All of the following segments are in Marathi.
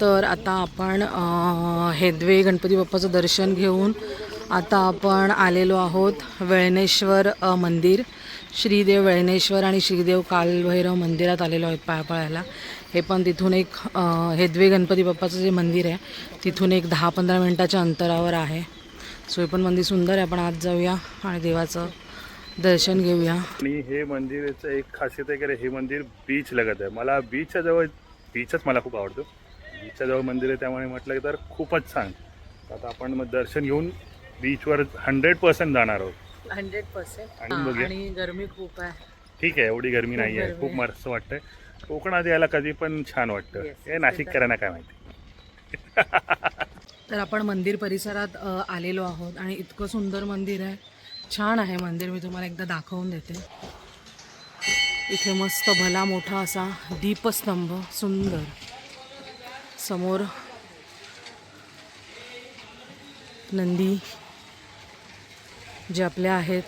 तर आता आपण हेदवे गणपती बाप्पाचं दर्शन घेऊन आता आपण आलेलो आहोत वेळणेश्वर मंदिर. श्रीदेव वेळणेश्वर आणि श्रीदेव कालभैरव मंदिरात आलेलो आहोत पाया पळायला हे पण तिथून एक हेदवे गणपती बाप्पाचं जे मंदिर आहे तिथून एक दहा पंधरा मिनटाच्या अंतरावर आहे. सो हे पण मंदिर सुंदर आहे. आपण आत जाऊया आणि देवाचं दर्शन घेऊया. आणि हे मंदिराचं एक खासियत आहे की हे मंदिर बीच लगत आहे. मला बीचच्या जवळ बीचच मला खूप आवडतो. बीचच्या जवळ मंदिर आहे त्यामुळे म्हटलं तर खूपच छान. आता आपण मग दर्शन घेऊन बीचवर हंड्रेड पर्सेंट जाणार आहोत. हंड्रेड पर्सेंट आणि गरमी खूप आहे. ठीक आहे एवढी गरमी नाही आहे खूप. मस्त वाटतंय. कोकणात यायला कधी पण छान वाटतं. हे नाशिककरांना काय माहिती. तर आपण मंदिर परिसरात आलेलो आहोत आणि इतकं सुंदर मंदिर आहे. छान आहे मंदिर. मी तुम्हाला एकदा दाखवून देते. इथे मस्त भला मोठा असा दीपस्तंभ. सुंदर. समोर नंदी जे आपल्या आहेत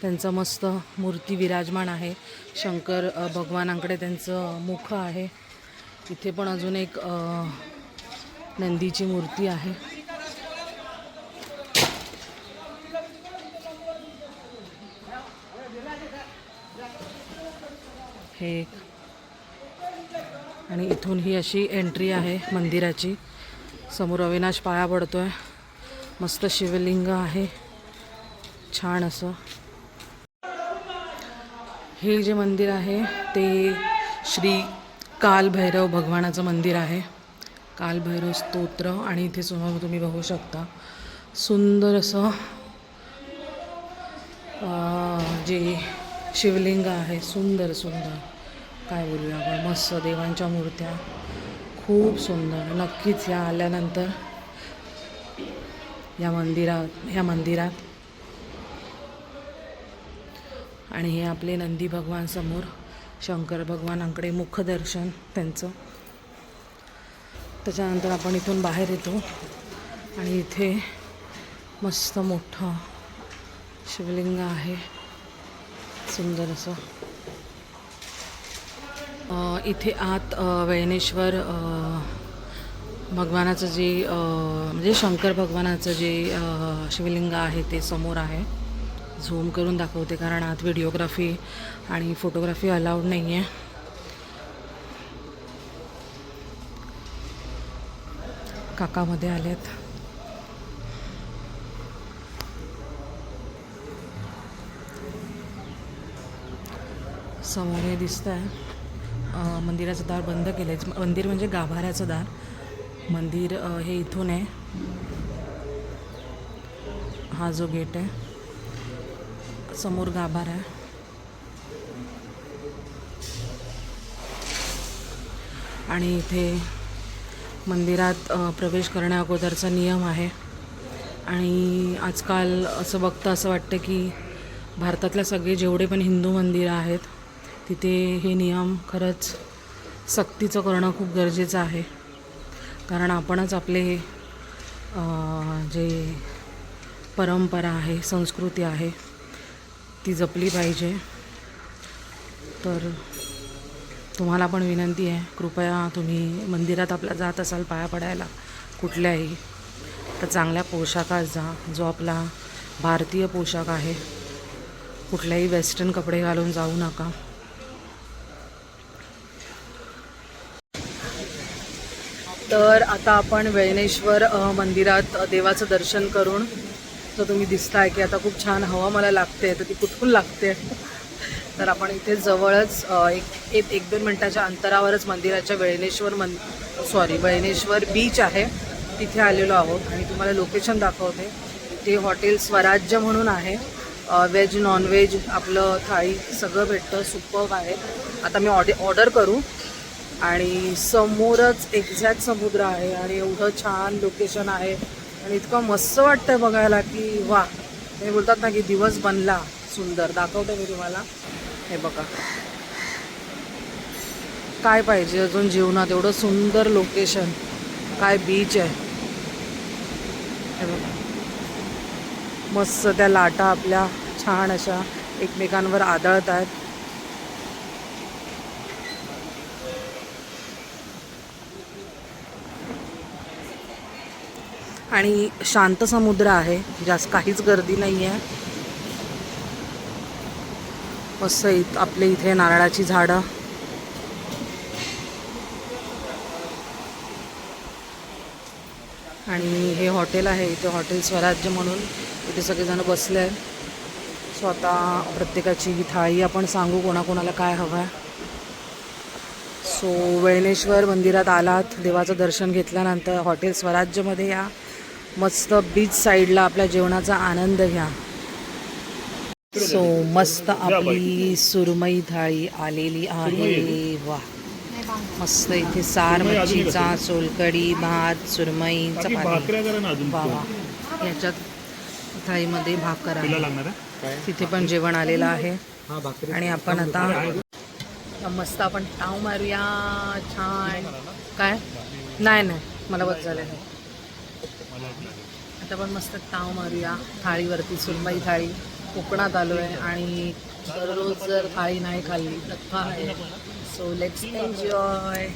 त्यांचं मस्त मूर्ती विराजमान आहे. शंकर भगवानांकडे त्यांचं मुख आहे. इथे पण अजून एक नंदीची मूर्ती आहे. हे एक आणि इथून ही अशी एंट्री आहे मंदिराची. समोर अविनाश पाया पडतो आहे मस्त शिवलिंग आहे. छान असं. हे जे मंदिर आहे ते श्री कालभैरव भगवानाचं मंदिर आहे. कालभैरव स्तोत्र आणि इथे समोर तुम्ही बघू शकता. सुंदर असं जे शिवलिंग आहे सुंदर सुंदर. काय बोलूया आपण? मस्त देवांच्या मूर्त्या. खूप सुंदर. नक्कीच या आल्यानंतर या मंदिरात ह्या मंदिरात. आणि हे आपले नंदी भगवान समोर शंकर भगवानांकडे मुखदर्शन त्यांचं. त्याच्यानंतर आपण इथून बाहेर येतो. आणि इथे मस्त मोठं शिवलिंग आहे. सुंदर असं. इथे आत वैनेश्वर भगवानाचं जे म्हणजे शंकर भगवानाचं जे शिवलिंग आहे ते समोर आहे. झूम करून दाखवते कारण आत व्हिडिओग्राफी आणि फोटोग्राफी अलाउड नाही आहे काकामध्ये आलेत. समोर हे दिसतं आहे मंदिराचं दार बंद केलं आहे मंदिर म्हणजे गाभाऱ्याचं दार. मंदिर हे इथून आहे. हा जो गेट आहे. समोर गाभारा आहे. आणि इथे मंदिरात प्रवेश करण्या अगोदरचा नियम आहे. आणि आजकाल असं बघता असं वाटतं की भारतातल्या सगळे जेवढे पण हिंदू मंदिरं आहेत तिथे हे नियम खरंच सक्तीचं करणं खूप गरजेचं आहे. कारण आपणच आपले जे परंपरा आहे संस्कृती आहे ती जपली पाहिजे. तर तुम्हाला पण विनंती आहे कृपया तुम्ही मंदिरात आपल्या जात असाल पाया पडायला कुठल्याही तर चांगल्या पोशाखात जा जो आपला भारतीय पोशाख आहे. कुठल्याही वेस्टर्न कपडे घालून जाऊ नका. तर आता आपण वेळणेश्वर मंदिरात देवाचं दर्शन करून तर तुम्ही दिसताय की आता खूप छान हवा मला लागते तर ती कुठून लागते? तर आपण इथे जवळच एक एक एक दोन मिनटाच्या अंतरावरच मंदिराच्या वेळनेश्वर मन सॉरी वेळनेश्वर बीच आहे. तिथे आलेलो आहोत आणि तुम्हाला लोकेशन दाखवते. ते हॉटेल स्वराज्य म्हणून आहे. व्हेज नॉनव्हेज आपलं थाळी सगळं भेटतं सुपर आहे. आता मी ऑडे ऑर्डर करू. आणि समोरच एक्झॅक्ट समुद्र आहे आणि एवढं छान लोकेशन आहे. आणि इतकं मस्त वाटतं बघायला की वा हे बोलतात ना की दिवस बनला सुंदर. दाखवते मी तुम्हाला. हे बघा. काय पाहिजे अजून जीवनात? एवढं सुंदर लोकेशन काय बीच आहे? हे बघा. मस्त त्या लाटा आपल्या छान अशा एकमेकांवर आदळत आहेत. आणि शांत समुद्र आहे जास्त काहीच गर्दी नाही आहे मस्त इत आपले इथे नारळाची झाडं. आणि हे हॉटेल आहे इथे हॉटेल स्वराज्य म्हणून इथे सगळेजण बसले आहेत. प्रत्येकाची ही थाळी आपण सांगू कोणाकोणाला काय हवं आहे सो वेळनेश्वर मंदिरात आलात देवाचं दर्शन घेतल्यानंतर हॉटेल स्वराज्यमध्ये या. मस्त बीच साईडला आपल्या जेवणाचा आनंद घ्या. सो मस्त आपली सुरमई थाळी आलेली आहे. वा. मस्त इथे सार मच्छीचा सोलकडी भात सुरमई चपाती. वा वा. याच्यात थाळीमध्ये भाकर तुला आहे लागणार आहे? तिथे पण जेवण आलेलं आहे. आणि आपण आता मस्त आपण टाव मारूया. छान. काय? नाही नाही. मला बस झालं आता आपण मस्त ताव मारूया थाळीवरती सुनबाई थाळी कोकणात आलो आहे आणि दररोज जर थाळी नाही खाल्ली तर आहे. So let's enjoy